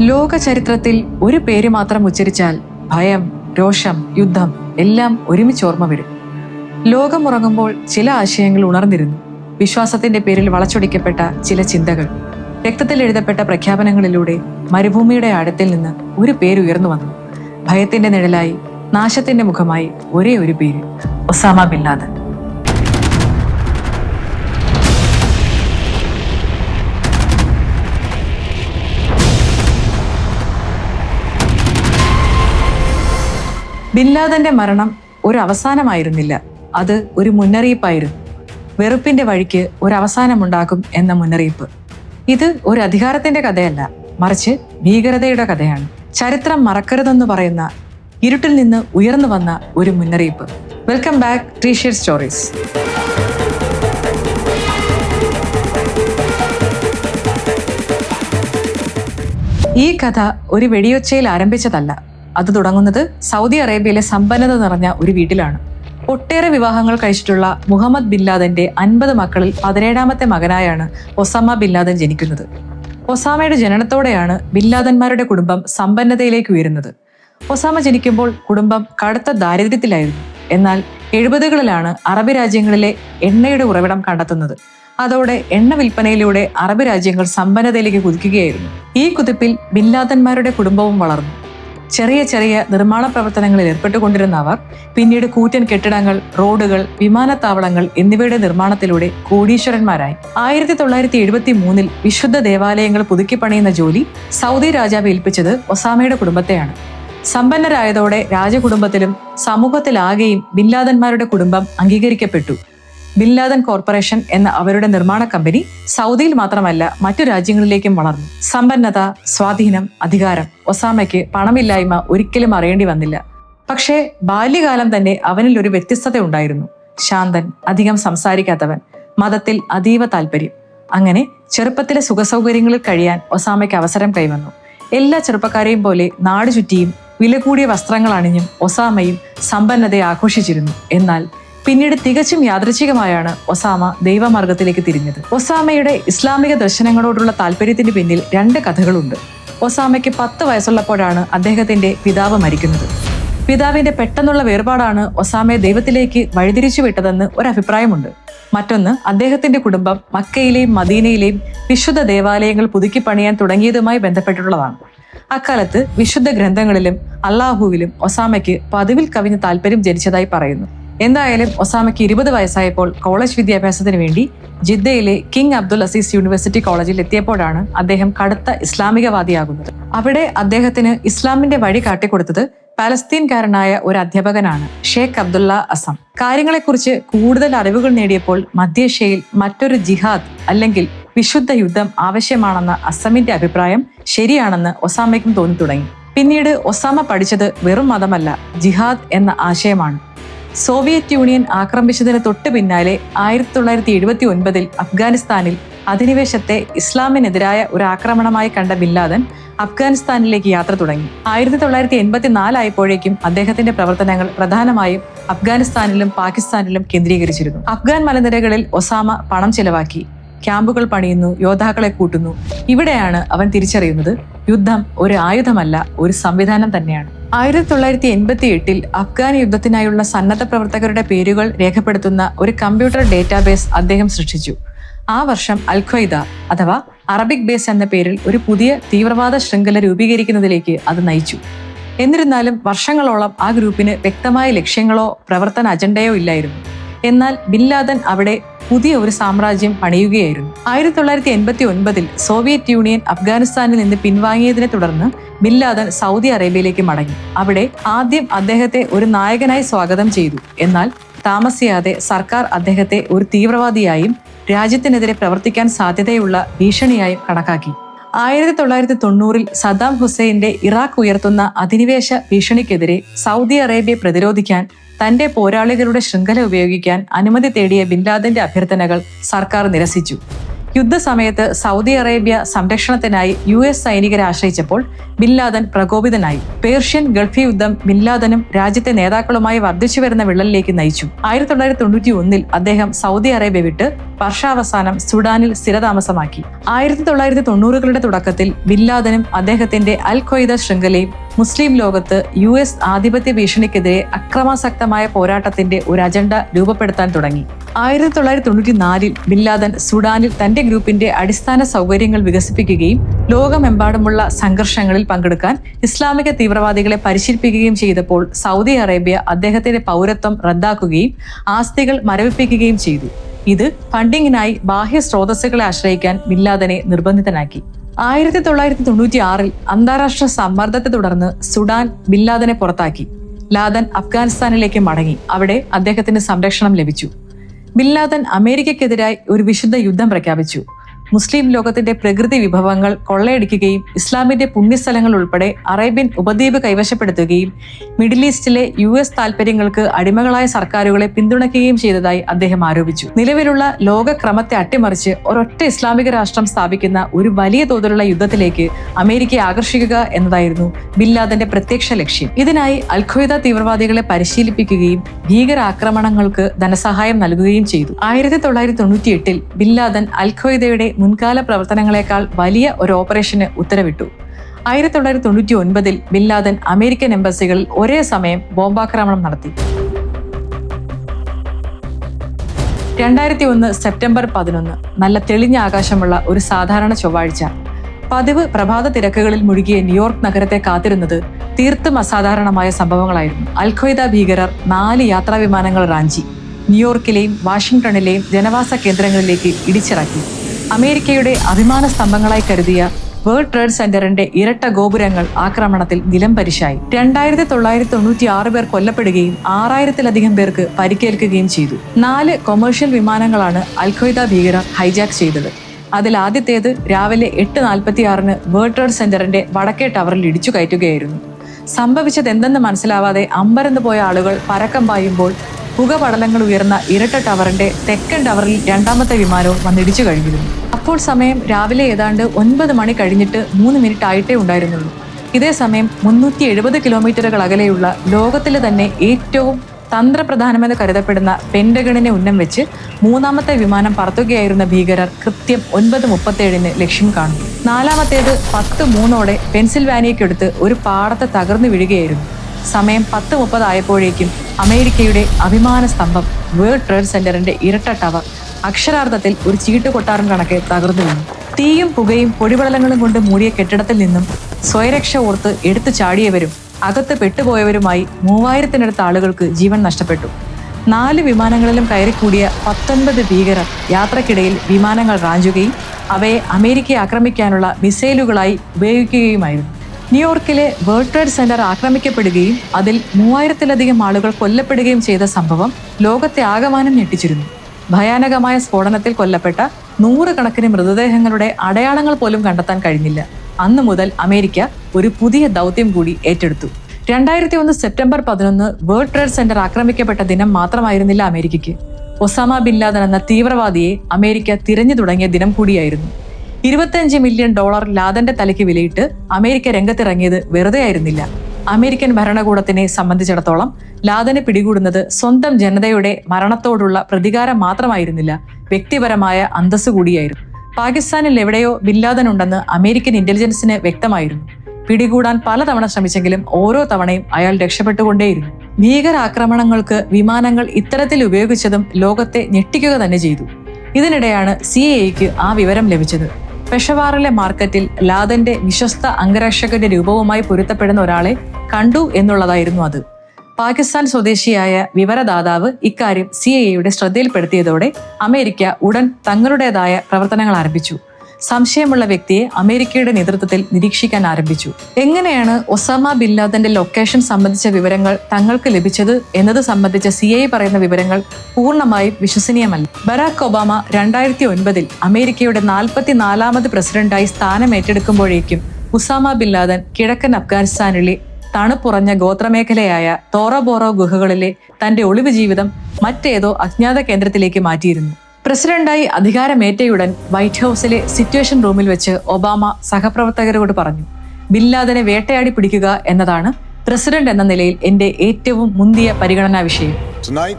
ലോക ചരിത്രത്തിൽ ഒരു പേര് മാത്രം ഉച്ചരിച്ചാൽ ഭയം രോഷം യുദ്ധം എല്ലാം ഒരുമിച്ച് ഓർമ്മ വരും. ലോകം ഉറങ്ങുമ്പോൾ ചില ആശയങ്ങൾ ഉണർന്നിരുന്നു. വിശ്വാസത്തിന്റെ പേരിൽ വളച്ചൊടിക്കപ്പെട്ട ചില ചിന്തകൾ. രക്തത്തിൽ എഴുതപ്പെട്ട പ്രഖ്യാപനങ്ങളിലൂടെ മരുഭൂമിയുടെ ആഴത്തിൽ നിന്ന് ഒരു പേര് ഉയർന്നു വന്നു. ഭയത്തിന്റെ നിഴലായി നാശത്തിന്റെ മുഖമായി ഒരേ ഒരു പേര് ഒസാമ ബിൻ ലാദൻ. ബിൻ ലാദന്റെ മരണം ഒരു അവസാനമായിരുന്നില്ല. അത് ഒരു മുന്നറിയിപ്പായിരുന്നു. വെറുപ്പിന്റെ വഴിക്ക് ഒരു അവസാനമുണ്ടാകും എന്ന മുന്നറിയിപ്പ്. ഇത് ഒരു അധികാരത്തിന്റെ കഥയല്ല മറിച്ച് ഭീകരതയുടെ കഥയാണ്. ചരിത്രം മറക്കരുതെന്ന് പറയുന്ന ഇരുട്ടിൽ നിന്ന് ഉയർന്നു വന്ന ഒരു മുന്നറിയിപ്പ്. വെൽക്കം ബാക്ക് ട്രീഷ്യർ സ്റ്റോറീസ് ഈ കഥ ഒരു വെടിയൊച്ചയിൽ ആരംഭിച്ചതല്ല അത് തുടങ്ങുന്നത് സൗദി അറേബ്യയിലെ സമ്പന്നത നിറഞ്ഞ ഒരു വീട്ടിലാണ്. ഒട്ടേറെ വിവാഹങ്ങൾ കഴിച്ചിട്ടുള്ള മുഹമ്മദ് ബിൻ ലാദന്റെ അൻപത് മക്കളിൽ പതിനേഴാമത്തെ മകനായാണ് ഒസാമ ബിൻ ലാദൻ ജനിക്കുന്നത്. ഒസാമയുടെ ജനനത്തോടെയാണ് ബിൻ ലാദന്മാരുടെ കുടുംബം സമ്പന്നതയിലേക്ക് ഉയരുന്നത്. ഒസാമ ജനിക്കുമ്പോൾ കുടുംബം കടുത്ത ദാരിദ്ര്യത്തിലായിരുന്നു. എന്നാൽ എഴുപതുകളിലാണ് അറബ് രാജ്യങ്ങളിലെ എണ്ണയുടെ ഉറവിടം കണ്ടെത്തുന്നത്. അതോടെ എണ്ണ വിൽപ്പനയിലൂടെ അറബ് രാജ്യങ്ങൾ സമ്പന്നതയിലേക്ക് കുതിക്കുകയായിരുന്നു. ഈ കുതിപ്പിൽ ബിൻ ലാദന്മാരുടെ കുടുംബവും വളർന്നു. ചെറിയ ചെറിയ നിർമ്മാണ പ്രവർത്തനങ്ങളിൽ ഏർപ്പെട്ടുകൊണ്ടിരുന്ന അവർ പിന്നീട് കൂറ്റൻ കെട്ടിടങ്ങൾ റോഡുകൾ വിമാനത്താവളങ്ങൾ എന്നിവയുടെ നിർമ്മാണത്തിലൂടെ കോടീശ്വരന്മാരായി. ആയിരത്തി തൊള്ളായിരത്തി എഴുപത്തി മൂന്നിൽ വിശുദ്ധ ദേവാലയങ്ങൾ പുതുക്കി പണിയുന്ന ജോലി സൗദി രാജാവ് ഏൽപ്പിച്ചത് ഒസാമയുടെ കുടുംബത്തെയാണ്. സമ്പന്നരായതോടെ രാജകുടുംബത്തിലും സമൂഹത്തിലാകെയും ബിൻലാദന്മാരുടെ കുടുംബം അംഗീകരിക്കപ്പെട്ടു. ബിൻലാദൻ കോർപ്പറേഷൻ എന്ന അവരുടെ നിർമ്മാണ കമ്പനി സൗദിയിൽ മാത്രമല്ല മറ്റു രാജ്യങ്ങളിലേക്കും വളർന്നു. സമ്പന്നത സ്വാധീനം അധികാരം ഒസാമയ്ക്ക് പണമില്ലായ്മ ഒരിക്കലും അറിയേണ്ടി വന്നില്ല. പക്ഷേ ബാല്യകാലം തന്നെ അവനിൽ ഒരു വ്യത്യസ്തത ഉണ്ടായിരുന്നു. ശാന്തൻ അധികം സംസാരിക്കാത്തവൻ മതത്തിൽ അതീവ താല്പര്യം അങ്ങനെ ചെറുപ്പത്തിലെ സുഖസൗകര്യങ്ങളിൽ കഴിയാൻ ഒസാമയ്ക്ക് അവസരം കൈവന്നു. എല്ലാ ചെറുപ്പക്കാരെയും പോലെ നാട് ചുറ്റിയും വില കൂടിയ വസ്ത്രങ്ങൾ അണിഞ്ഞും ഒസാമയും സമ്പന്നതയെ ആഘോഷിച്ചിരുന്നു. എന്നാൽ പിന്നീട് തികച്ചും യാദൃച്ഛികമായാണ് ഒസാമ ദൈവമാർഗത്തിലേക്ക് തിരിഞ്ഞത്. ഒസാമയുടെ ഇസ്ലാമിക ദർശനങ്ങളോടുള്ള താല്പര്യത്തിന് പിന്നിൽ രണ്ട് കഥകളുണ്ട്. ഒസാമയ്ക്ക് പത്ത് വയസ്സുള്ളപ്പോഴാണ് അദ്ദേഹത്തിന്റെ പിതാവ് മരിക്കുന്നത്. പിതാവിന്റെ പെട്ടെന്നുള്ള വേർപാടാണ് ഒസാമയെ ദൈവത്തിലേക്ക് വഴിതിരിച്ചു വിട്ടതെന്ന് ഒരു അഭിപ്രായമുണ്ട് മറ്റൊന്ന് അദ്ദേഹത്തിന്റെ കുടുംബം മക്കയിലെയും മദീനയിലെയും വിശുദ്ധ ദേവാലയങ്ങൾ പുതുക്കി പണിയാൻ തുടങ്ങിയതുമായി ബന്ധപ്പെട്ടിട്ടുള്ളതാണ്. അക്കാലത്ത് വിശുദ്ധ ഗ്രന്ഥങ്ങളിലും അള്ളാഹുവിലും ഒസാമയ്ക്ക് പതിവിൽ കവിഞ്ഞ താല്പര്യം ജനിച്ചതായി പറയുന്നു. എന്തായാലും ഒസാമയ്ക്ക് ഇരുപത് വയസ്സായപ്പോൾ കോളേജ് വിദ്യാഭ്യാസത്തിന് വേണ്ടി ജിദ്ദയിലെ കിങ് അബ്ദുൽ അസീസ് യൂണിവേഴ്സിറ്റി കോളേജിൽ എത്തിയപ്പോഴാണ് അദ്ദേഹം കടുത്ത ഇസ്ലാമികവാദിയാകുന്നത്. അവിടെ അദ്ദേഹത്തിന് ഇസ്ലാമിന്റെ വഴി കാട്ടിക്കൊടുത്തത് പാലസ്തീൻകാരനായ ഒരു അധ്യാപകനാണ് ഷേഖ് അബ്ദുള്ള അസം. കാര്യങ്ങളെക്കുറിച്ച് കൂടുതൽ അറിവുകൾ നേടിയപ്പോൾ മധ്യേഷ്യയിൽ മറ്റൊരു ജിഹാദ് അല്ലെങ്കിൽ വിശുദ്ധ യുദ്ധം ആവശ്യമാണെന്ന അസമിന്റെ അഭിപ്രായം ശരിയാണെന്ന് ഒസാമയ്ക്കും തോന്നി തുടങ്ങി പിന്നീട് ഒസാമ പഠിച്ചത് വെറും മതമല്ല ജിഹാദ് എന്ന ആശയമാണ്. സോവിയറ്റ് യൂണിയൻ ആക്രമിച്ചതിന് തൊട്ട് പിന്നാലെ ആയിരത്തി തൊള്ളായിരത്തി എഴുപത്തി ഒൻപതിൽ അഫ്ഗാനിസ്ഥാനിൽ അധിനിവേശത്തെ ഇസ്ലാമിനെതിരായ ഒരു ആക്രമണമായി കണ്ട ബില്ലാദൻ അഫ്ഗാനിസ്ഥാനിലേക്ക് യാത്ര തുടങ്ങി. ആയിരത്തി തൊള്ളായിരത്തി എൺപത്തി നാലായപ്പോഴേക്കും അദ്ദേഹത്തിന്റെ പ്രവർത്തനങ്ങൾ പ്രധാനമായും അഫ്ഗാനിസ്ഥാനിലും പാകിസ്ഥാനിലും കേന്ദ്രീകരിച്ചിരുന്നു. അഫ്ഗാൻ മലനിരകളിൽ ഒസാമ പണം ചെലവാക്കി. ക്യാമ്പുകൾ പണിയുന്നു യോദ്ധാക്കളെ കൂട്ടുന്നു. ഇവിടെയാണ് അവൻ തിരിച്ചറിയുന്നത്. യുദ്ധം ഒരു ആയുധമല്ല ഒരു സംവിധാനം തന്നെയാണ്. ആയിരത്തി തൊള്ളായിരത്തി എൺപത്തി എട്ടിൽ അഫ്ഗാൻ യുദ്ധത്തിനായുള്ള സന്നദ്ധ പ്രവർത്തകരുടെ പേരുകൾ രേഖപ്പെടുത്തുന്ന ഒരു കമ്പ്യൂട്ടർ ഡേറ്റാബേസ് അദ്ദേഹം സൃഷ്ടിച്ചു. ആ വർഷം അൽഖ്വൈദ അഥവാ അറബിക് ബേസ് എന്ന പേരിൽ ഒരു പുതിയ തീവ്രവാദ ശൃംഖല രൂപീകരിക്കുന്നതിലേക്ക് അത് നയിച്ചു. എന്നിരുന്നാലും വർഷങ്ങളോളം ആ ഗ്രൂപ്പിന് വ്യക്തമായ ലക്ഷ്യങ്ങളോ പ്രവർത്തന അജണ്ടയോ ഇല്ലായിരുന്നു. എന്നാൽ ബിൻ ലാദൻ അവിടെ പുതിയ ഒരു സാമ്രാജ്യം പണിയുകയായിരുന്നു ആയിരത്തി തൊള്ളായിരത്തി എൺപത്തി ഒൻപതിൽ സോവിയറ്റ് യൂണിയൻ അഫ്ഗാനിസ്ഥാനിൽ നിന്ന് പിൻവാങ്ങിയതിനെ തുടർന്ന് ബില്ലാദൻ സൗദി അറേബ്യയിലേക്ക് മടങ്ങി. അവിടെ ആദ്യം അദ്ദേഹത്തെ ഒരു നായകനായി സ്വാഗതം ചെയ്തു. എന്നാൽ താമസിയാതെ സർക്കാർ അദ്ദേഹത്തെ ഒരു തീവ്രവാദിയായും രാജ്യത്തിനെതിരെ പ്രവർത്തിക്കാൻ സാധ്യതയുള്ള ഭീഷണിയായും കണക്കാക്കി. ആയിരത്തി തൊള്ളായിരത്തി തൊണ്ണൂറിൽ സദ്ദാം ഹുസൈന്റെ ഇറാഖ് ഉയർത്തുന്ന അധിനിവേശ ഭീഷണിക്കെതിരെ സൗദി അറേബ്യ പ്രതിരോധിക്കാൻ തന്റെ പോരാളികളുടെ ശൃംഖല ഉപയോഗിക്കാൻ അനുമതി തേടിയ ബിൻലാദന്റെ അഭ്യർത്ഥനകൾ സർക്കാർ നിരസിച്ചു. യുദ്ധസമയത്ത് സൗദി അറേബ്യ സംരക്ഷണത്തിനായി യു എസ് സൈനികരെ ആശ്രയിച്ചപ്പോൾ ബിൻലാദൻ പ്രകോപിതനായി. പേർഷ്യൻ ഗൾഫ് യുദ്ധം ബിൻലാദനും രാജ്യത്തെ നേതാക്കളുമായി വർദ്ധിച്ചു വരുന്ന വിള്ളലിലേക്ക് നയിച്ചു. ആയിരത്തി തൊള്ളായിരത്തി തൊണ്ണൂറ്റി ഒന്നിൽ അദ്ദേഹം സൗദി അറേബ്യ വിട്ട് വർഷാവസാനം സുഡാനിൽ സ്ഥിരതാമസമാക്കി. ആയിരത്തി തൊള്ളായിരത്തി തൊണ്ണൂറുകളുടെ തുടക്കത്തിൽ ബിൻലാദനും അദ്ദേഹത്തിന്റെ അൽ ഖ്വയ്ദ ശൃംഖലയും മുസ്ലിം ലോകത്ത് യു എസ് ആധിപത്യ ഭീഷണിക്കെതിരെ അക്രമാസക്തമായ പോരാട്ടത്തിന്റെ ഒരു അജണ്ട രൂപപ്പെടുത്താൻ തുടങ്ങി. ആയിരത്തി തൊള്ളായിരത്തി തൊണ്ണൂറ്റി നാലിൽ ബില്ലാദൻ സുഡാനിൽ തന്റെ ഗ്രൂപ്പിന്റെ അടിസ്ഥാന സൗകര്യങ്ങൾ വികസിപ്പിക്കുകയും ലോകമെമ്പാടുമുള്ള സംഘർഷങ്ങളിൽ പങ്കെടുക്കാൻ ഇസ്ലാമിക തീവ്രവാദികളെ പരിശീലിപ്പിക്കുകയും ചെയ്തപ്പോൾ സൗദി അറേബ്യ അദ്ദേഹത്തിന്റെ പൗരത്വം റദ്ദാക്കുകയും ആസ്തികൾ മരവിപ്പിക്കുകയും ചെയ്തു. ഇത് ഫണ്ടിങ്ങിനായി ബാഹ്യ സ്രോതസ്സുകളെ ആശ്രയിക്കാൻ ബില്ലാദനെ നിർബന്ധിതനാക്കി. ആയിരത്തി തൊള്ളായിരത്തി തൊണ്ണൂറ്റി ആറിൽ അന്താരാഷ്ട്ര സമ്മർദ്ദത്തെ തുടർന്ന് സുഡാൻ ബില്ലാദനെ പുറത്താക്കി. ലാദൻ അഫ്ഗാനിസ്ഥാനിലേക്ക് മടങ്ങി. അവിടെ അദ്ദേഹത്തിന് സംരക്ഷണം ലഭിച്ചു. ബില്ലാദൻ അമേരിക്കക്കെതിരായി ഒരു വിശുദ്ധ യുദ്ധം പ്രഖ്യാപിച്ചു. മുസ്ലിം ലോകത്തിന്റെ പ്രകൃതി വിഭവങ്ങൾ കൊള്ളയടിക്കുകയും ഇസ്ലാമിന്റെ പുണ്യസ്ഥലങ്ങൾ ഉൾപ്പെടെ അറേബ്യൻ ഉപദ്വീപ് കൈവശപ്പെടുത്തുകയും മിഡിൽ ഈസ്റ്റിലെ യു എസ് താൽപര്യങ്ങൾക്ക് അടിമകളായ സർക്കാരുകളെ പിന്തുണയ്ക്കുകയും ചെയ്തതായി അദ്ദേഹം ആരോപിച്ചു. നിലവിലുള്ള ലോകക്രമത്തെ അട്ടിമറിച്ച് ഒരൊറ്റ ഇസ്ലാമിക രാഷ്ട്രം സ്ഥാപിക്കുന്ന ഒരു വലിയ തോതിലുള്ള യുദ്ധത്തിലേക്ക് അമേരിക്കയെ ആകർഷിക്കുക എന്നതായിരുന്നു ബില്ലാദന്റെ പ്രത്യക്ഷ ലക്ഷ്യം. ഇതിനായി അൽഖ്വയ്ദ തീവ്രവാദികളെ പരിശീലിപ്പിക്കുകയും ഭീകരാക്രമണങ്ങൾക്ക് ധനസഹായം നൽകുകയും ചെയ്തു. ആയിരത്തി തൊള്ളായിരത്തി തൊണ്ണൂറ്റി എട്ടിൽ ബില്ലാദൻ അൽഖ്വയ്ദയുടെ മുൻകാല പ്രവർത്തനങ്ങളെക്കാൾ വലിയ ഒരു ഓപ്പറേഷന് ഉത്തരവിട്ടു. ആയിരത്തി തൊള്ളായിരത്തി തൊണ്ണൂറ്റി ഒൻപതിൽ ബിൻലാദൻ അമേരിക്കൻ എംബസികളിൽ ഒരേ സമയം ബോംബാക്രമണം നടത്തി. രണ്ടായിരത്തി ഒന്ന് സെപ്റ്റംബർ പതിനൊന്ന് നല്ല തെളിഞ്ഞ ആകാശമുള്ള ഒരു സാധാരണ ചൊവ്വാഴ്ച. പതിവ് പ്രഭാത തിരക്കുകളിൽ മുഴുകിയ ന്യൂയോർക്ക് നഗരത്തെ കാത്തിരുന്നത് തീർത്തും അസാധാരണമായ സംഭവങ്ങളായിരുന്നു. അൽഖ്വയ്ദ ഭീകരർ നാല് യാത്രാ വിമാനങ്ങൾ റാഞ്ചി ന്യൂയോർക്കിലെയും വാഷിംഗ്ടണിലെയും ജനവാസ കേന്ദ്രങ്ങളിലേക്ക് ഇടിച്ചിറക്കി. അമേരിക്കയുടെ അഭിമാന സ്തംഭങ്ങളായി കരുതിയ വേൾഡ് ട്രേഡ് സെന്ററിന്റെ ഇരട്ട ഗോപുരങ്ങൾ ആക്രമണത്തിൽ നിലം പരിശായി. രണ്ടായിരത്തി തൊള്ളായിരത്തി തൊണ്ണൂറ്റി ആറ് പേർ കൊല്ലപ്പെടുകയും ആറായിരത്തിലധികം പേർക്ക് പരിക്കേൽക്കുകയും ചെയ്തു. നാല് കൊമേഴ്ഷ്യൽ വിമാനങ്ങളാണ് അൽഖയ്ദ ഭീകരർ ഹൈജാക്ക് ചെയ്തത്. അതിൽ ആദ്യത്തേത് രാവിലെ എട്ട് നാൽപ്പത്തി ആറിന് വേൾഡ് ട്രേഡ് സെന്ററിന്റെ വടക്കേ ടവറിൽ ഇടിച്ചു കയറ്റുകയായിരുന്നു. സംഭവിച്ചത് എന്തെന്ന് മനസ്സിലാവാതെ അമ്പരന്ന് പോയ ആളുകൾ പരക്കം പായുമ്പോൾ പുകപടലങ്ങൾ ഉയർന്ന ഇരട്ട ടവറിന്റെ തെക്കൻ ടവറിൽ രണ്ടാമത്തെ വിമാനവും വന്നിടിച്ചു കഴിഞ്ഞിരുന്നു. അപ്പോൾ സമയം രാവിലെ ഏതാണ്ട് ഒൻപത് മണി കഴിഞ്ഞിട്ട് മൂന്ന് മിനിറ്റ് ആയിട്ടേ ഉണ്ടായിരുന്നുള്ളൂ. ഇതേ സമയം മുന്നൂറ്റി എഴുപത് കിലോമീറ്ററുകൾ അകലെയുള്ള ലോകത്തിലെ തന്നെ ഏറ്റവും തന്ത്രപ്രധാനമെന്ന് കരുതപ്പെടുന്ന പെൻഡഗണിനെ ഉന്നം വെച്ച് മൂന്നാമത്തെ വിമാനം പറത്തുകയായിരുന്ന ഭീകരർ കൃത്യം ഒൻപത് മുപ്പത്തേഴിന് ലക്ഷ്യം കാണുന്നു. നാലാമത്തേത് പത്ത് മൂന്നോടെ പെൻസിൽവാനിയയ്ക്കടുത്ത് ഒരു പാടത്ത് തകർന്നു വീഴുകയായിരുന്നു. സമയം പത്ത് മുപ്പതായപ്പോഴേക്കും അമേരിക്കയുടെ അഭിമാന സ്തംഭം വേൾഡ് ട്രേഡ് സെന്ററിന്റെ ഇരട്ട ടവർ അക്ഷരാർത്ഥത്തിൽ ഒരു ചീട്ട് കൊട്ടാരം കണക്കെ തകർന്നു വീണു. തീയും പുകയും പൊടിപടലങ്ങളും കൊണ്ട് മൂടിയ കെട്ടിടത്തിൽ നിന്നും സ്വയരക്ഷ ഓർത്ത് എടുത്തു ചാടിയവരും അകത്ത് പെട്ടുപോയവരുമായി മൂവായിരത്തിനടുത്ത് ആളുകൾക്ക് ജീവൻ നഷ്ടപ്പെട്ടു. നാല് വിമാനങ്ങളിലും കയറിക്കൂടിയ പത്തൊൻപത് ഭീകരർ യാത്രക്കിടയിൽ വിമാനങ്ങൾ റാഞ്ചുകയും അവയെ അമേരിക്കയെ ആക്രമിക്കാനുള്ള മിസൈലുകളായി ഉപയോഗിക്കുകയുമായിരുന്നു. ന്യൂയോർക്കിലെ വേൾഡ് ട്രേഡ് സെന്റർ ആക്രമിക്കപ്പെടുകയും അതിൽ മൂവായിരത്തിലധികം ആളുകൾ കൊല്ലപ്പെടുകയും ചെയ്ത സംഭവം ലോകത്തെ ആകമാനം ഞെട്ടിച്ചിരുന്നു. ഭയാനകമായ സ്ഫോടനത്തിൽ കൊല്ലപ്പെട്ട നൂറുകണക്കിന് മൃതദേഹങ്ങളുടെ അടയാളങ്ങൾ പോലും കണ്ടെത്താൻ കഴിഞ്ഞില്ല. അന്നു മുതൽ അമേരിക്ക ഒരു പുതിയ ദൗത്യം കൂടി ഏറ്റെടുത്തു. രണ്ടായിരത്തി ഒന്ന് സെപ്റ്റംബർ പതിനൊന്ന് വേൾഡ് ട്രേഡ് സെന്റർ ആക്രമിക്കപ്പെട്ട ദിനം മാത്രമായിരുന്നില്ല അമേരിക്കയ്ക്ക്. ഒസാമ ബിൻ ലാദൻ എന്ന തീവ്രവാദിയെ അമേരിക്ക തിരഞ്ഞു തുടങ്ങിയ ദിനം കൂടിയായിരുന്നു. ഇരുപത്തിയഞ്ച് മില്യൺ ഡോളർ ലാദന്റെ തലയ്ക്ക് വിലയിട്ട് അമേരിക്ക രംഗത്തിറങ്ങിയത് വെറുതെ ആയിരുന്നില്ല. അമേരിക്കൻ ഭരണകൂടത്തിനെ സംബന്ധിച്ചിടത്തോളം ലാദനെ പിടികൂടുന്നത് സ്വന്തം ജനതയുടെ മരണത്തോടുള്ള പ്രതികാരം മാത്രമായിരുന്നില്ല വ്യക്തിപരമായ അന്തസ് കൂടിയായിരുന്നു. പാകിസ്ഥാനിൽ എവിടെയോ ബില്ലാദൻ ഉണ്ടെന്ന് അമേരിക്കൻ ഇന്റലിജൻസിന് വ്യക്തമായിരുന്നു. പിടികൂടാൻ പലതവണ ശ്രമിച്ചെങ്കിലും ഓരോ തവണയും അയാൾ രക്ഷപ്പെട്ടുകൊണ്ടേയിരുന്നു. ഭീകരാക്രമണങ്ങൾക്ക് വിമാനങ്ങൾ ഇത്തരത്തിൽ ഉപയോഗിച്ചതും ലോകത്തെ ഞെട്ടിക്കുക തന്നെ ചെയ്തു. ഇതിനിടെയാണ് സി ആ വിവരം ലഭിച്ചത്. പെഷവാറിലെ മാർക്കറ്റിൽ ലാദന്റെ വിശ്വസ്ത അംഗരക്ഷകന്റെ രൂപവുമായി പൊരുത്തപ്പെടുന്ന ഒരാളെ കണ്ടു എന്നുള്ളതായിരുന്നു അത്. പാകിസ്ഥാൻ സ്വദേശിയായ വിവരദാതാവ് ഇക്കാര്യം സി ഐയുടെ ശ്രദ്ധയിൽപ്പെടുത്തിയതോടെ അമേരിക്ക ഉടൻ തങ്ങളുടേതായ പ്രവർത്തനങ്ങൾ ആരംഭിച്ചു. സംശയമുള്ള വ്യക്തിയെ അമേരിക്കയുടെ നേതൃത്വത്തിൽ നിരീക്ഷിക്കാൻ ആരംഭിച്ചു. എങ്ങനെയാണ് ഒസാമ ബിൻ ലാദന്റെ ലൊക്കേഷൻ സംബന്ധിച്ച വിവരങ്ങൾ തങ്ങൾക്ക് ലഭിച്ചത് എന്നത് സംബന്ധിച്ച സി ഐ പറയുന്ന വിവരങ്ങൾ പൂർണമായും വിശ്വസനീയമല്ല. ബറാക്ക് ഒബാമ രണ്ടായിരത്തി ഒൻപതിൽ അമേരിക്കയുടെ നാൽപ്പത്തിനാലാമത് പ്രസിഡന്റായി സ്ഥാനം ഏറ്റെടുക്കുമ്പോഴേക്കും ഉസാമ ബിൻ ലാദൻ കിഴക്കൻ അഫ്ഗാനിസ്ഥാനിലെ തണുപ്പുറഞ്ഞ ഗോത്രമേഖലയായ തോറബോറോ ഗുഹകളിലെ തന്റെ ഒളിവ് ജീവിതം മറ്റേതോ അജ്ഞാത കേന്ദ്രത്തിലേക്ക് മാറ്റിയിരുന്നു. പ്രസിഡന്റായി അധികാരമേറ്റയുടൻ വൈറ്റ് ഹൗസിലെ സിറ്റുവേഷൻ റൂമിൽ വെച്ച് ഒബാമ സഹപ്രവർത്തകരോട് പറഞ്ഞു ബില്ലാദനെ വേട്ടയാടി പിടിക്കുക എന്നതാണ് പ്രസിഡന്റ് എന്ന നിലയിൽ എന്റെ ഏറ്റവും മുന്തിയ പരിഗണനാ വിഷയം Tonight,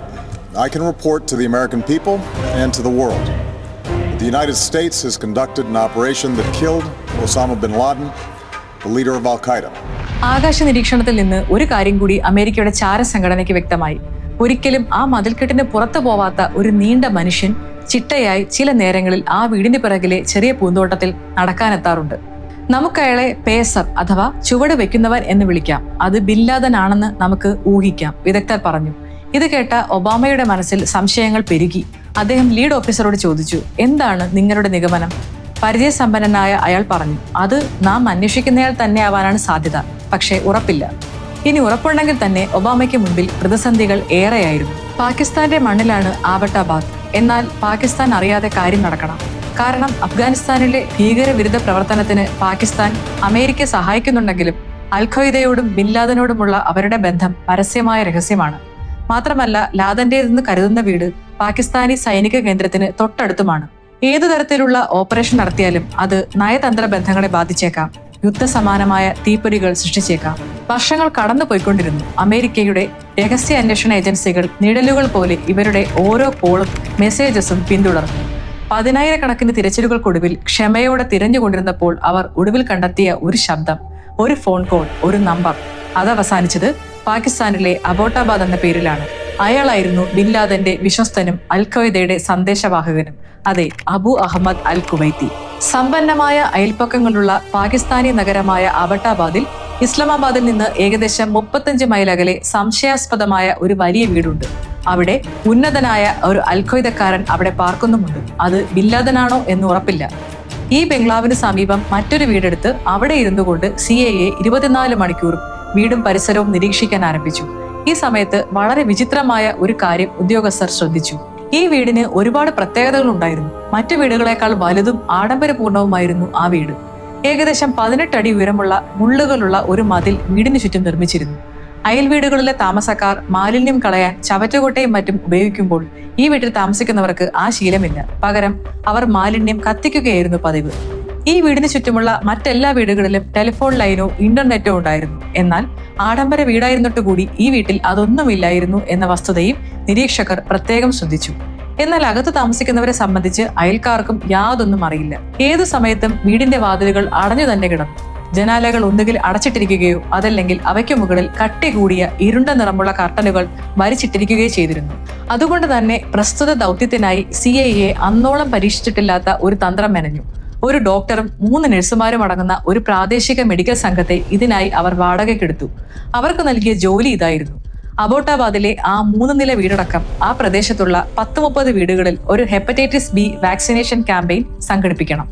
I can report to the American people and to the world that the United States has conducted an operation that killed Osama bin Laden, the leader of Al Qaeda. ആകാശ നിരീക്ഷണത്തിൽ നിന്ന് ഒരു കാര്യം കൂടി അമേരിക്കയുടെ ചാര സംഘടനയ്ക്ക് വ്യക്തമായി ഒരിക്കലും ആ മതിൽക്കെട്ടിന് പുറത്തു പോവാത്ത ഒരു നീണ്ട മനുഷ്യൻ ചിട്ടയായി ചില നേരങ്ങളിൽ ആ വീടിന് പിറകിലെ ചെറിയ പൂന്തോട്ടത്തിൽ നടക്കാനെത്താറുണ്ട്. നമുക്കയാളെ പേസർ അഥവാ ചുവട് വെക്കുന്നവൻ എന്ന് വിളിക്കാം. അത് ബില്ലാദനാണെന്ന് നമുക്ക് ഊഹിക്കാം വിദഗ്ധർ പറഞ്ഞു. ഇത് കേട്ട ഒബാമയുടെ മനസ്സിൽ സംശയങ്ങൾ പെരുകി. അദ്ദേഹം ലീഡ് ഓഫീസറോട് ചോദിച്ചു എന്താണ് നിങ്ങളുടെ നിഗമനം? പരിചയസമ്പന്നനായ അയാൾ പറഞ്ഞു അത് നാം അന്വേഷിക്കുന്നയാൾ തന്നെ ആവാനാണ് സാധ്യത പക്ഷേ ഉറപ്പില്ല. ഇനി ഉറപ്പുണ്ടെങ്കിൽ തന്നെ ഒബാമയ്ക്ക് മുമ്പിൽ പ്രതിസന്ധികൾ ഏറെയായിരുന്നു. പാകിസ്ഥാന്റെ മണ്ണിലാണ് ആബട്ടാബാദ് എന്നാൽ പാകിസ്ഥാൻ അറിയാതെ കാര്യം നടക്കണം. കാരണം അഫ്ഗാനിസ്ഥാനിലെ ഭീകരവിരുദ്ധ പ്രവർത്തനത്തിന് പാകിസ്ഥാൻ അമേരിക്ക സഹായിക്കുന്നുണ്ടെങ്കിലും അൽഖയ്ദയോടും ബിൻ ലാദനോടുമുള്ള അവരുടെ ബന്ധം പരസ്യമായ രഹസ്യമാണ്. മാത്രമല്ല ലാദന്റേതെന്ന് കരുതുന്ന വീട് പാകിസ്ഥാനി സൈനിക കേന്ദ്രത്തിന് തൊട്ടടുത്തുമാണ്. ഏതു തരത്തിലുള്ള ഓപ്പറേഷൻ നടത്തിയാലും അത് നയതന്ത്ര ബന്ധങ്ങളെ ബാധിച്ചേക്കാം. യുദ്ധസമാനമായ തീപ്പൊരികൾ സൃഷ്ടിച്ചേക്കാം. വർഷങ്ങൾ കടന്നു പോയിക്കൊണ്ടിരുന്നു അമേരിക്കയുടെ രഹസ്യ അന്വേഷണ ഏജൻസികൾ നിഴലുകൾ പോലെ ഇവരുടെ ഓരോ കോളും മെസ്സേജസും പിന്തുടർന്നു. പതിനായിരക്കണക്കിന് തിരച്ചിലുകൾക്കൊടുവിൽ ക്ഷമയോടെ തിരഞ്ഞുകൊണ്ടിരുന്നപ്പോൾ അവർ ഒടുവിൽ കണ്ടെത്തിയ ഒരു ശബ്ദം ഒരു ഫോൺ കോൾ ഒരു നമ്പർ. അത് അവസാനിച്ചത് പാകിസ്ഥാനിലെ അബോട്ടാബാദ് എന്ന പേരിലാണ്. അയാളായിരുന്നു ബിൻ ലാദന്റെ വിശ്വസ്തനും അൽഖയ്ദയുടെ സന്ദേശവാഹകനും. അതെ അബു അഹമ്മദ് അൽ കുവൈത്തി സമ്പന്നമായ അയൽപ്പക്കങ്ങളുള്ള പാകിസ്ഥാനി നഗരമായ അബട്ടാബാദിൽ ഇസ്ലാമാബാദിൽ നിന്ന് ഏകദേശം മുപ്പത്തഞ്ച് മൈൽ അകലെ സംശയാസ്പദമായ ഒരു വലിയ വീടുണ്ട്. അവിടെ ഉന്നതനായ ഒരു അൽഖയ്ദക്കാരൻ അവിടെ പാർക്കുന്നുമുണ്ട്. അത് ബില്ലാദനാണോ എന്ന് ഉറപ്പില്ല. ഈ ബംഗ്ലാവിന് സമീപം മറ്റൊരു വീടെടുത്ത് അവിടെ ഇരുന്നു കൊണ്ട് സി എ എ ഇരുപത്തിനാല് മണിക്കൂറും വീടും പരിസരവും നിരീക്ഷിക്കാൻ ആരംഭിച്ചു. ഈ സമയത്ത് വളരെ വിചിത്രമായ ഒരു കാര്യം ഉദ്യോഗസ്ഥർ ശ്രദ്ധിച്ചു. ഈ വീടിന് ഒരുപാട് പ്രത്യേകതകൾ ഉണ്ടായിരുന്നു. മറ്റു വീടുകളെക്കാൾ വലുതും ആഡംബരപൂർണവുമായിരുന്നു ആ വീട്. ഏകദേശം പതിനെട്ട് അടി ഉയരമുള്ള മുള്ളുകളുള്ള ഒരു മതിൽ വീടിനു ചുറ്റും നിർമ്മിച്ചിരുന്നു. അയൽ വീടുകളിലെ താമസക്കാർ മാലിന്യം കളയാൻ ചവറ്റുകൊട്ടയും മറ്റും ഉപയോഗിക്കുമ്പോൾ ഈ വീട്ടിൽ താമസിക്കുന്നവർക്ക് ആ ശീലമില്ല. പകരം അവർ മാലിന്യം കത്തിക്കുകയായിരുന്നു പതിവ്. ഈ വീടിന് ചുറ്റുമുള്ള മറ്റെല്ലാ വീടുകളിലും ടെലിഫോൺ ലൈനോ ഇന്റർനെറ്റോ ഉണ്ടായിരുന്നു. എന്നാൽ ആഡംബര വീടായിരുന്നിട്ടുകൂടി ഈ വീട്ടിൽ അതൊന്നുമില്ലായിരുന്നു എന്ന വസ്തുതയും നിരീക്ഷകർ പ്രത്യേകം ശ്രദ്ധിച്ചു. എന്നാൽ അകത്ത് താമസിക്കുന്നവരെ സംബന്ധിച്ച് അയൽക്കാർക്കും യാതൊന്നും അറിയില്ല. ഏതു സമയത്തും വീടിന്റെ വാതിലുകൾ അടഞ്ഞു തന്നെ കിടന്നു. ജനാലകൾ ഒന്നുകിൽ അടച്ചിട്ടിരിക്കുകയോ അതല്ലെങ്കിൽ അവയ്ക്ക് മുകളിൽ കട്ടി കൂടിയ ഇരുണ്ട നിറമുള്ള കർട്ടനുകൾ വരിച്ചിട്ടിരിക്കുകയോ ചെയ്തിരുന്നു. അതുകൊണ്ട് തന്നെ പ്രസ്തുത ദൗത്യത്തിനായി സി ഐ എ അന്നോളം പരീക്ഷിച്ചിട്ടില്ലാത്ത ഒരു തന്ത്രം മെനഞ്ഞു. ഒരു ഡോക്ടറും മൂന്ന് നഴ്സുമാരും അടങ്ങുന്ന ഒരു പ്രാദേശിക മെഡിക്കൽ സംഘത്തെ ഇതിനായി അവർ വാടകയ്ക്കെടുത്തു. അവർക്ക് നൽകിയ ജോലി ഇതായിരുന്നു. അബോട്ടാബാദിലെ ആ മൂന്ന് നില വീടടക്കം ആ പ്രദേശത്തുള്ള പത്ത് മുപ്പത് വീടുകളിൽ ഒരു ഹെപ്പറ്റൈറ്റിസ് ബി വാക്സിനേഷൻ ക്യാമ്പയിൻ സംഘടിപ്പിക്കണം.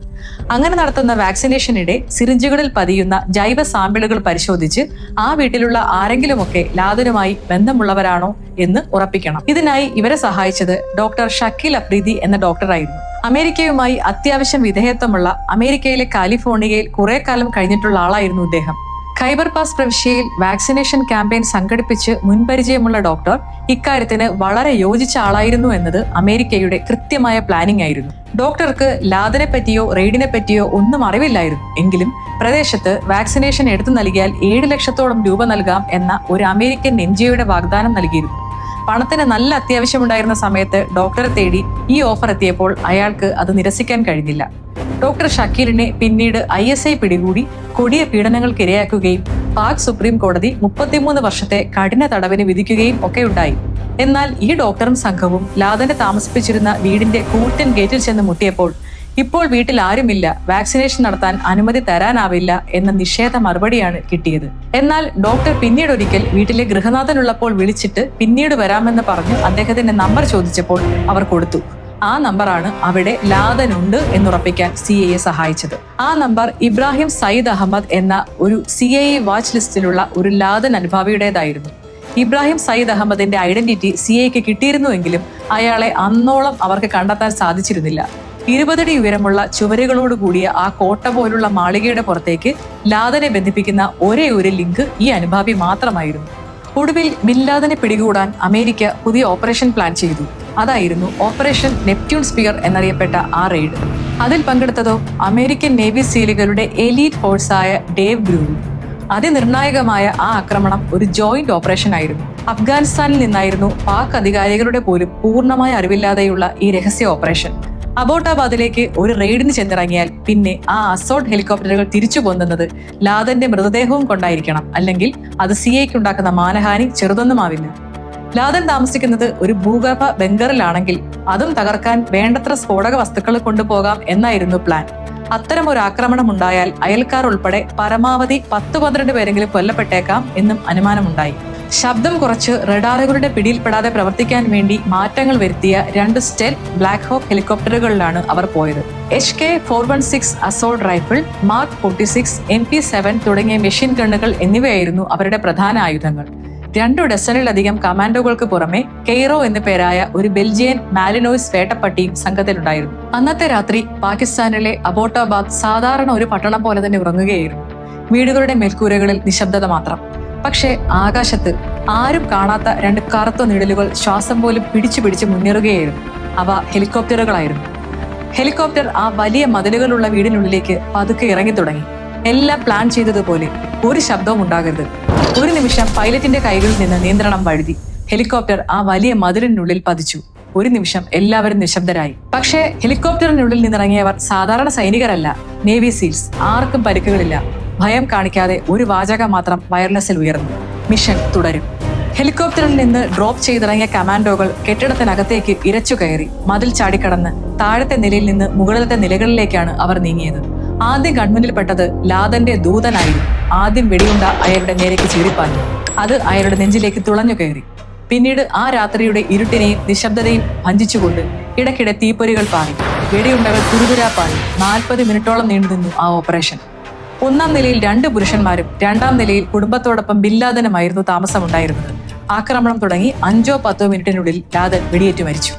അങ്ങനെ നടത്തുന്ന വാക്സിനേഷനിടെ സിറിഞ്ചുകളിൽ പതിയുന്ന ജൈവ സാമ്പിളുകൾ പരിശോധിച്ച് ആ വീട്ടിലുള്ള ആരെങ്കിലുമൊക്കെ ലാതുരുമായി ബന്ധമുള്ളവരാണോ എന്ന് ഉറപ്പിക്കണം. ഇതിനായി ഇവരെ സഹായിച്ചത് ഡോക്ടർ ഷക്കീൽ അഫ്രീദി എന്ന ഡോക്ടറായിരുന്നു. അമേരിക്കയുമായി അത്യാവശ്യം വിധേയത്വമുള്ള അമേരിക്കയിലെ കാലിഫോർണിയയിൽ കുറെ കാലം കഴിഞ്ഞിട്ടുള്ള ആളായിരുന്നു ഇദ്ദേഹം. ഖൈബർ പാസ് പ്രവിശ്യയിൽ വാക്സിനേഷൻ ക്യാമ്പയിൻ സംഘടിപ്പിച്ച് മുൻപരിചയമുള്ള ഡോക്ടർ ഇക്കാര്യത്തിന് വളരെ യോജിച്ച ആളായിരുന്നു എന്നത് അമേരിക്കയുടെ കൃത്യമായ പ്ലാനിംഗ് ആയിരുന്നു. ഡോക്ടർക്ക് ലാദനെ പറ്റിയോ റെയ്ഡിനെ പറ്റിയോ ഒന്നും അറിവില്ലായിരുന്നു. എങ്കിലും പ്രദേശത്ത് വാക്സിനേഷൻ എടുത്തു നൽകിയാൽ ഏഴ് ലക്ഷത്തോളം രൂപ നൽകാം എന്ന ഒരു അമേരിക്കൻ എൻ വാഗ്ദാനം നൽകിയിരുന്നു. പണത്തിന് നല്ല അത്യാവശ്യമുണ്ടായിരുന്ന സമയത്ത് ഡോക്ടറെ തേടി ഈ ഓഫർ എത്തിയപ്പോൾ അയാൾക്ക് അത് നിരസിക്കാൻ കഴിഞ്ഞില്ല. ഡോക്ടർ ഷക്കീലിനെ പിന്നീട് ഐ എസ് ഐ പിടികൂടി കൊടിയ പീഡനങ്ങൾക്കിരയാക്കുകയും പാക് സുപ്രീം കോടതി മുപ്പത്തിമൂന്ന് വർഷത്തെ കഠിന തടവിന് വിധിക്കുകയും ഒക്കെ ഉണ്ടായി എന്നാൽ ഈ ഡോക്ടറും സംഘവും ലാദനെ താമസിപ്പിച്ചിരുന്ന വീടിന്റെ കൂറ്റൻ ഗേറ്റിൽ ചെന്ന് മുട്ടിയപ്പോൾ ഇപ്പോൾ വീട്ടിൽ ആരുമില്ല വാക്സിനേഷൻ നടത്താൻ അനുമതി തരാനാവില്ല എന്ന നിഷേധ മറുപടിയാണ് കിട്ടിയത്. എന്നാൽ ഡോക്ടർ പിന്നീട് ഒരിക്കൽ വീട്ടിലെ ഗൃഹനാഥനുള്ളപ്പോൾ വിളിച്ചിട്ട് പിന്നീട് വരാമെന്ന് പറഞ്ഞു അദ്ദേഹത്തിന്റെ നമ്പർ ചോദിച്ചപ്പോൾ അവർ കൊടുത്തു. ആ നമ്പറാണ് അവിടെ ലാദനുണ്ട് എന്നുറപ്പിക്കാൻ സി ഐ എ സഹായിച്ചത്. ആ നമ്പർ ഇബ്രാഹിം സയ്യിദ് അഹമ്മദ് എന്ന ഒരു സി എ വാച്ച് ലിസ്റ്റിലുള്ള ഒരു ലാദൻ അനുഭാവിയുടേതായിരുന്നു. ഇബ്രാഹിം സയ്യിദ് അഹമ്മദിന്റെ ഐഡന്റിറ്റി സി ഐക്ക് കിട്ടിയിരുന്നുവെങ്കിലും അയാളെ അന്നോളം അവർക്ക് കണ്ടെത്താൻ സാധിച്ചിരുന്നില്ല. ഇരുപതടി ഉയരമുള്ള ചുവരുകളോട് കൂടിയ ആ കോട്ട പോലുള്ള മാളികയുടെ പുറത്തേക്ക് ലാദനെ ബന്ധിപ്പിക്കുന്ന ഒരേ ഒരു ലിങ്ക് ഈ അനുഭാവി മാത്രമായിരുന്നു. ഒടുവിൽ ബിൻ ലാദനെ പിടികൂടാൻ അമേരിക്ക പുതിയ ഓപ്പറേഷൻ പ്ലാൻ ചെയ്തു. അതായിരുന്നു ഓപ്പറേഷൻ നെപ്റ്റ്യൂൺ സ്പിയർ എന്നറിയപ്പെട്ട ആ റെയ്ഡ്. അതിൽ പങ്കെടുത്തതോ അമേരിക്കൻ നേവി സീലുകളുടെ എലീറ്റ് ഫോഴ്സായ ഡേവ് ഗ്രൂവും അതിനിർണായകമായ ആ ആക്രമണം ഒരു ജോയിന്റ് ഓപ്പറേഷൻ ആയിരുന്നു. അഫ്ഗാനിസ്ഥാനിൽ നിന്നായിരുന്നു പാക് അധികാരികളുടെ പോലും പൂർണമായ അറിവില്ലാതെയുള്ള ഈ രഹസ്യ ഓപ്പറേഷൻ. അബോട്ടാബാദിലേക്ക് ഒരു റെയ്ഡിന് ചെന്നിറങ്ങിയാൽ പിന്നെ ആ അസോട്ട് ഹെലികോപ്റ്ററുകൾ തിരിച്ചു പോന്നത് ലാദന്റെ മൃതദേഹവും കൊണ്ടായിരിക്കണം. അല്ലെങ്കിൽ അത് സി ഉണ്ടാക്കുന്ന മാനഹാനി ചെറുതൊന്നുമാവില്ല. ലാദൻ താമസിക്കുന്നത് ഒരു ഭൂഗർഭ ബംഗറിലാണെങ്കിൽ അതും തകർക്കാൻ വേണ്ടത്ര സ്ഫോടക വസ്തുക്കൾ കൊണ്ടുപോകാം എന്നായിരുന്നു പ്ലാൻ. അത്തരം ഒരു ആക്രമണം ഉണ്ടായാൽ അയൽക്കാർ ഉൾപ്പെടെ പരമാവധി പത്ത് പന്ത്രണ്ട് പേരെങ്കിലും കൊല്ലപ്പെട്ടേക്കാം എന്നും അനുമാനമുണ്ടായി. ശബ്ദം കുറച്ച് റഡാറുകളുടെ പിടിയിൽപ്പെടാതെ പ്രവർത്തിക്കാൻ വേണ്ടി മാറ്റങ്ങൾ വരുത്തിയ രണ്ട് സ്റ്റെൽ ബ്ലാക്ക് ഹോക്ക് ഹെലികോപ്റ്ററുകളിലാണ് അവർ പോയത്. H K four one six assault rifle mark forty six M P seven തുടങ്ങിയ മെഷീൻ ഗണ്ണുകൾ എന്നിവയായിരുന്നു അവരുടെ പ്രധാന ആയുധങ്ങൾ. രണ്ടു ഡസനിലധികം കമാൻഡോകൾക്ക് പുറമെ കെയ്റോ എന്ന പേരായ ഒരു ബെൽജിയൻ മാലിനോയ്സ് വേട്ടപ്പട്ടിയും സംഘത്തിലുണ്ടായിരുന്നു. അന്നത്തെ രാത്രി പാകിസ്ഥാനിലെ അബോട്ടാബാദ് സാധാരണ ഒരു പട്ടണം പോലെ തന്നെ ഉറങ്ങുകയായിരുന്നു. വീടുകളുടെ മേൽക്കൂരകളിൽ നിശബ്ദത മാത്രം. പക്ഷേ ആകാശത്ത് ആരും കാണാത്ത രണ്ട് കറുത്ത നിഴലുകൾ ശ്വാസം പോലും പിടിച്ചു പിടിച്ച് മുന്നേറുകയായിരുന്നു. അവ ഹെലികോപ്റ്ററുകളായിരുന്നു. ഹെലികോപ്റ്റർ ആ വലിയ മതിലുകളുള്ള വീടിനുള്ളിലേക്ക് പതുക്കെ ഇറങ്ങി തുടങ്ങി എല്ലാം പ്ലാൻ ചെയ്തതുപോലെ ഒരു ശബ്ദവും ഉണ്ടാകരുത്. ഒരു നിമിഷം പൈലറ്റിന്റെ കൈകളിൽ നിന്ന് നിയന്ത്രണം വഴുതി. ഹെലികോപ്റ്റർ ആ വലിയ മതിലിനുള്ളിൽ പതിച്ചു. ഒരു നിമിഷം എല്ലാവരും നിശബ്ദരായി. പക്ഷേ ഹെലികോപ്റ്ററിനുള്ളിൽ നിന്നിറങ്ങിയവർ സാധാരണ സൈനികരല്ല. Navy seals. ആർക്കും പരിക്കുകളില്ല. ഭയം കാണിക്കാതെ ഒരു വാചകം മാത്രം വയർലെസ്സിൽ ഉയർന്നു. മിഷൻ തുടരും. ഹെലികോപ്റ്ററിൽ നിന്ന് ഡ്രോപ്പ് ചെയ്തിറങ്ങിയ കമാൻഡോകൾ കെട്ടിടത്തിനകത്തേക്ക് ഇരച്ചു കയറി. മതിൽ ചാടിക്കടന്ന് താഴത്തെ നിലയിൽ നിന്ന് മുകളിലത്തെ നിലകളിലേക്കാണ് അവർ നീങ്ങിയത്. ആദ്യം കൺമുന്നിൽ പെട്ടത് ലാദന്റെ ദൂതനായിരുന്നു. ആദ്യം വെടിയുണ്ട അയാളുടെ നേരേക്ക് ചീറിപ്പാഞ്ഞു. അത് അയാളുടെ നെഞ്ചിലേക്ക് തുളഞ്ഞു കയറി. പിന്നീട് ആ രാത്രിയുടെ ഇരുട്ടിനെയും നിശബ്ദതയും ഭഞ്ചിച്ചുകൊണ്ട് ഇടയ്ക്കിടെ തീപ്പൊരികൾ പാറി വെടിയുണ്ടകൾ തുരുതുരാ പാറി നാൽപ്പത് മിനിറ്റോളം നീണ്ടു നിന്നു ആ ഓപ്പറേഷൻ. ഒന്നാം നിലയിൽ രണ്ട് പുരുഷന്മാരും രണ്ടാം നിലയിൽ കുടുംബത്തോടൊപ്പം ബില്ലാദനുമായിരുന്നു താമസമുണ്ടായിരുന്നത്. ആക്രമണം തുടങ്ങി അഞ്ചോ പത്തോ മിനിറ്റിനുള്ളിൽ ലാദൻ വെടിയേറ്റ് മരിച്ചു.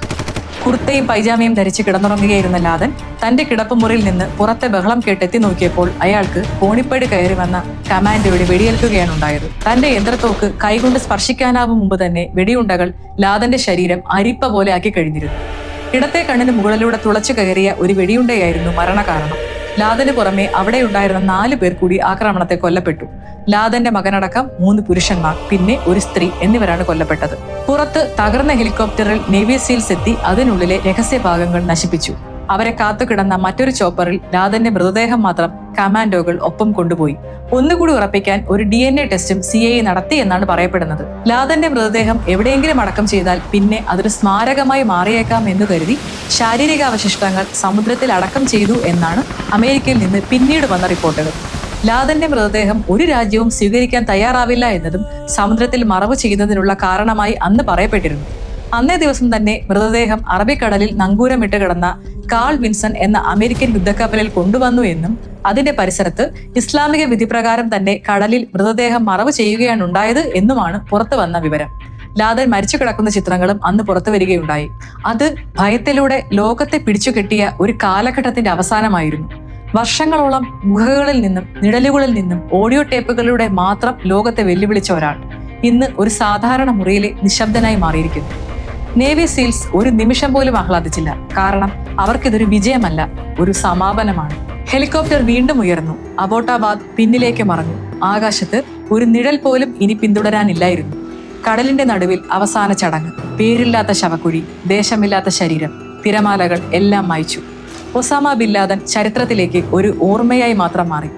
കുർത്തയും പൈജാമയും ധരിച്ച് കിടന്നുറങ്ങുകയായിരുന്ന നാഥൻ തന്റെ കിടപ്പുമുറിയിൽ നിന്ന് പുറത്തെ ബഹളം കേട്ടെത്തി നോക്കിയപ്പോൾ അയാൾക്ക് കോണിപ്പടി കയറി വന്ന കമാൻഡോയുടെ വെടിയേൽക്കുകയാണ് ഉണ്ടായത്. തന്റെ യന്ത്രത്തോക്ക് കൈകൊണ്ട് സ്പർശിക്കാനാവും മുമ്പ് തന്നെ വെടിയുണ്ടകൾ ലാദന്റെ ശരീരം അരിപ്പ പോലെ ആക്കി കഴിഞ്ഞിരുന്നു ഇടത്തെ കണ്ണിന് മുകളിലൂടെ തുളച്ചു കയറിയ ഒരു വെടിയുണ്ടയായിരുന്നു മരണകാരണം. ലാദന് പുറമെ അവിടെയുണ്ടായിരുന്ന നാല് പേർ കൂടി ആക്രമണത്തെ കൊല്ലപ്പെട്ടു. ലാദന്റെ മകനടക്കം മൂന്ന് പുരുഷന്മാർ പിന്നെ ഒരു സ്ത്രീ എന്നിവരാണ് കൊല്ലപ്പെട്ടത്. പുറത്ത് തകർന്ന ഹെലികോപ്റ്ററിൽ നേവി സീൽസ് എത്തി അതിനുള്ളിലെ രഹസ്യ ഭാഗങ്ങൾ നശിപ്പിച്ചു. അവരെ കാത്തുകിടന്ന മറ്റൊരു ചോപ്പറിൽ ലാദന്റെ മൃതദേഹം മാത്രം കമാൻഡോകൾ ഒപ്പം കൊണ്ടുപോയി. ഒന്നുകൂടി ഉറപ്പിക്കാൻ ഒരു ഡി എൻ എ ടെസ്റ്റും സി ഐ നടത്തി എന്നാണ് പറയപ്പെടുന്നത്. ലാദന്റെ മൃതദേഹം എവിടെയെങ്കിലും അടക്കം ചെയ്താൽ പിന്നെ അതൊരു സ്മാരകമായി മാറിയേക്കാം എന്ന് കരുതി ശാരീരിക അവശിഷ്ടങ്ങൾ സമുദ്രത്തിൽ അടക്കം ചെയ്തു എന്നാണ് അമേരിക്കയിൽ നിന്ന് പിന്നീട് വന്ന റിപ്പോർട്ടുകൾ. ലാദന്റെ മൃതദേഹം ഒരു രാജ്യവും സ്വീകരിക്കാൻ തയ്യാറാവില്ല എന്നതും സമുദ്രത്തിൽ മറവ് ചെയ്യുന്നതിനുള്ള കാരണമായി അന്ന് പറയപ്പെട്ടിരുന്നു. അന്നേ ദിവസം തന്നെ മൃതദേഹം അറബിക്കടലിൽ നങ്കൂരമിട്ട് കിടന്ന കാൾ വിൻസൺ എന്ന അമേരിക്കൻ യുദ്ധക്കപ്പലിൽ കൊണ്ടുവന്നു എന്നും അതിന്റെ പരിസരത്ത് ഇസ്ലാമിക വിധിപ്രകാരം തന്നെ കടലിൽ മൃതദേഹം മറവ് ചെയ്യുകയാണ് ഉണ്ടായത് എന്നുമാണ് പുറത്തു വന്ന വിവരം. ലാദൻ മരിച്ചു കിടക്കുന്ന ചിത്രങ്ങളും അന്ന് പുറത്തു വരികയുണ്ടായി. അത് ഭയത്തിലൂടെ ലോകത്തെ പിടിച്ചു കെട്ടിയ ഒരു കാലഘട്ടത്തിന്റെ അവസാനമായിരുന്നു. വർഷങ്ങളോളം ഗുഹകളിൽ നിന്നും നിഴലുകളിൽ നിന്നും ഓഡിയോ ടേപ്പുകളിലൂടെ മാത്രം ലോകത്തെ വെല്ലുവിളിച്ച ഒരാൾ. ഇന്ന് ഒരു സാധാരണ മുറിയിലെ നിശബ്ദനായി മാറിയിരിക്കുന്നു. നേവി സീൽസ് ഒരു നിമിഷം പോലും ആഹ്ലാദിച്ചില്ല. കാരണം അവർക്കിതൊരു വിജയമല്ല ഒരു സമാപനമാണ്. ഹെലികോപ്റ്റർ വീണ്ടും ഉയർന്നു. അബോട്ടാബാദ് പിന്നിലേക്ക് മറഞ്ഞു. ആകാശത്ത് ഒരു നിഴൽ പോലും ഇനി പിന്തുടരാനില്ലായിരുന്നു. കടലിന്റെ നടുവിൽ അവസാന ചടങ്ങ്. പേരില്ലാത്ത ശവക്കുഴി ദേശമില്ലാത്ത ശരീരം തിരമാലകൾ എല്ലാം മായ്ച്ചു. ഒസാമ ബില്ലാദൻ ചരിത്രത്തിലേക്ക് ഒരു ഓർമ്മയായി മാത്രം മാറി.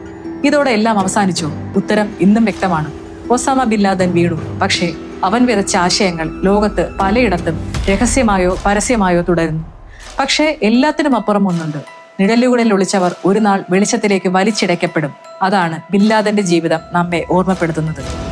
ഇതോടെ എല്ലാം അവസാനിച്ചു. ഉത്തരം ഇന്നും വ്യക്തമാണ്. ഒസാമ ബില്ലാദൻ വീണു. പക്ഷേ അവൻ വിതച്ച ആശയങ്ങൾ ലോകത്ത് പലയിടത്തും രഹസ്യമായോ പരസ്യമായോ തുടരുന്നു. പക്ഷേ എല്ലാത്തിനും അപ്പുറം ഒന്നുണ്ട്. നിഴലുകളിൽ ഒളിച്ചവർ ഒരു നാൾ വെളിച്ചത്തിലേക്ക് വലിച്ചിടയ്ക്കപ്പെടും അതാണ് ബില്ലാദന്റെ ജീവിതം നമ്മെ ഓർമ്മപ്പെടുത്തുന്നത്.